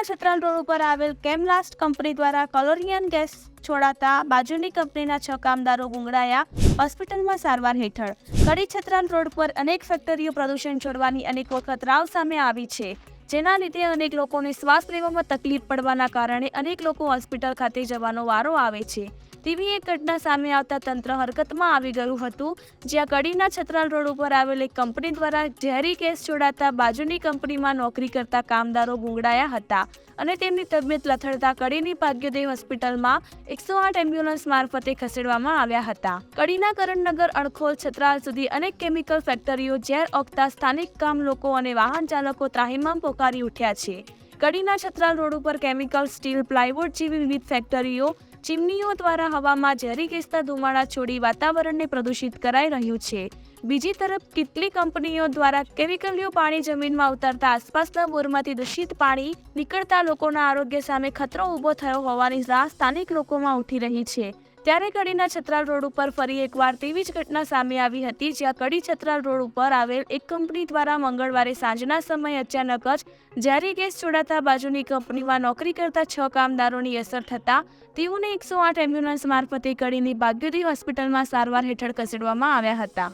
ઉપર આવેલ કેમલાસ્ટ કંપની દ્વારા કલોરિયન ગેસ છોડાતા બાજુની કંપનીના છ કામદારો ગુંગળાયા હોસ્પિટલમાં સારવાર હેઠળ. કડી છત્રાલ રોડ પર અનેક ફેક્ટરીઓ પ્રદૂષણ છોડવાની અનેક વખત રાવ સામે આવી છે. જેના લીધે અનેક લોકોને શ્વાસ લેવામાં તકલીફ પડવાના કારણે અનેક લોકો હોસ્પિટલ ખાતે જવાનો વારો આવે છે. તેવી એક ઘટના સામે આવતા તંત્ર હરકતમાં આવી ગયું હતું, જ્યાં કડીના છત્રાલ રોડ ઉપર આવેલ એક કંપની દ્વારા ઝેરી ગેસ છોડાતા બાજુની કંપનીમાં નોકરી કરતા કામદારો ગુંગળાયા હતા. અને તેમની તબિયત લથડતા કડીની ભાગ્યોદય હોસ્પિટલમાં એકસો આઠ એમ્બ્યુલન્સ મારફતે ખસેડવામાં આવ્યા હતા. કડીના કરણનગર અણખોલ છત્રાલ સુધી અનેક કેમિકલ ફેક્ટરીઓ ઝેર ઓગતા સ્થાનિક ગામ લોકો અને વાહન ચાલકો ત્રાહિમામ પોકારી ઉઠ્યા છે. કડીના છત્રાલ રોડ ઉપર કેમિકલ, સ્ટીલ, પ્લાયવુડ જેવી વિવિધ ફેક્ટરીઓ ચીમનીઓ દ્વારા હવામાં ઝેરી ગેસના ધુમાડા છોડી વાતાવરણને પ્રદૂષિત કરાઈ રહ્યું છે. બીજી તરફ, કેટલીક કંપનીઓ દ્વારા કેમિકલીઓ પાણી જમીનમાં ઉતારતા આસપાસના બોરમાંથી દૂષિત પાણી નીકળતા લોકોના આરોગ્ય સામે ખતરો ઊભો થયો હોવાની રાહ સ્થાનિક લોકોમાં ઉઠી રહી છે. ત્યારે કડીના છત્રાલ રોડ ઉપર ફરી એકવાર તેવી જ ઘટના સામે આવી હતી જ્યાં કડી છત્રાલ રોડ ઉપર આવેલ એક કંપની દ્વારા મંગળવારે સાંજના સમયે અચાનક જ ઝેરી ગેસ છોડાતા બાજુની કંપનીમાં નોકરી કરતા છ કામદારોની અસર થતાં તેઓને એકસો આઠ એમ્બ્યુલન્સ મારફતે કડીની ભાગ્યોદી હોસ્પિટલમાં સારવાર હેઠળ ખસેડવામાં આવ્યા હતા.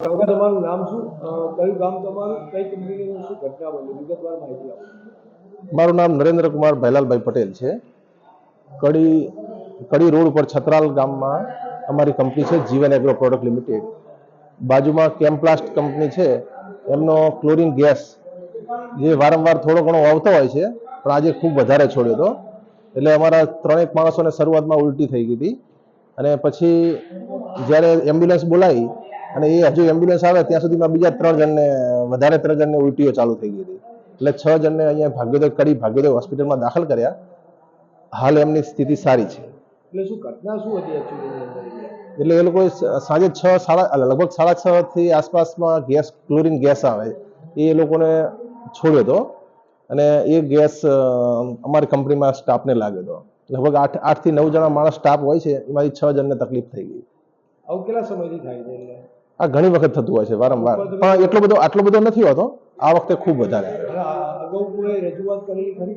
કાકા તમારું નામ શું? કયું ગામ તમારું? કઈ કંપનીની શું ઘટના બની? વિગતવાર માહિતી આપો. મારું નામ નરેન્દ્ર કુમાર ભૈલાલભાઈ પટેલ છે. કડી કડી રોડ ઉપર છત્રાલ ગામમાં અમારી કંપની છે, જીવન એગ્રો પ્રોડક્ટ લિમિટેડ. બાજુમાં કેમ્પ્લાસ્ટ કંપની છે, એમનો ક્લોરિન ગેસ, જે વારંવાર થોડો ઘણો આવતો હોય છે, પણ આજે ખૂબ વધારે છોડ્યો હતો. એટલે અમારા ત્રણેક માણસોને શરૂઆતમાં ઉલટી થઈ ગઈ હતી. અને પછી જ્યારે એમ્બ્યુલન્સ બોલાવી, અને એ હજુ એમ્બ્યુલન્સ આવે, ત્યાં સુધીમાં બીજા ત્રણ જણને, વધારે ત્રણ જણને ઉલટીઓ ચાલુ થઈ ગઈ હતી. એટલે છ જણને અહીંયા ભાગ્યોદય કરી ભાગ્યોદય હોસ્પિટલમાં દાખલ કર્યા. હાલ એમની સ્થિતિ સારી છે. એટલે શું ઘટના શું હતી એકચ્યુઅલી એટલે એ લોકોએ સ- સાંજે છ સાડા લગભગ સાડા છ થી આસપાસમાં ગેસ ક્લોરિન ગેસ આવે. એ લોકોને છોડ્યો હતો અને એ ગેસ અમારી કંપનીમાં સ્ટાફને લાગ્યો હતો. લગભગ આઠ આઠથી નવ જણા માણસ સ્ટાફ હોય છે એમાંથી છ જણને તકલીફ થઈ ગઈ. આવું કેટલા સમયથી થાય છે આ ઘણી વખત થતું હોય છે વારંવાર. પણ એટલો બધો આટલો બધો નથી હોતો. આ વખતે ખૂબ વધારે. અગાઉ રજૂઆત કરેલી ખરી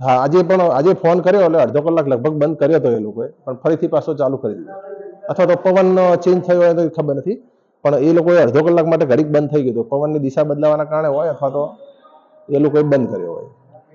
હા, આજે પણ આજે ફોન કર્યો એટલે અડધો કલાક લગભગ બંધ કર્યો હતો એ લોકોએ. પણ ફરીથી પાછો ચાલુ કરી દીધો. અથવા તો પવન ચેન્જ થયો હોય તો ખબર નથી. પણ એ લોકોએ અડધો કલાક માટે ઘડીક બંધ થઈ ગયું હતું. પવનની દિશા બદલાવાના કારણે હોય અથવા તો એ લોકોએ બંધ કર્યો હોય.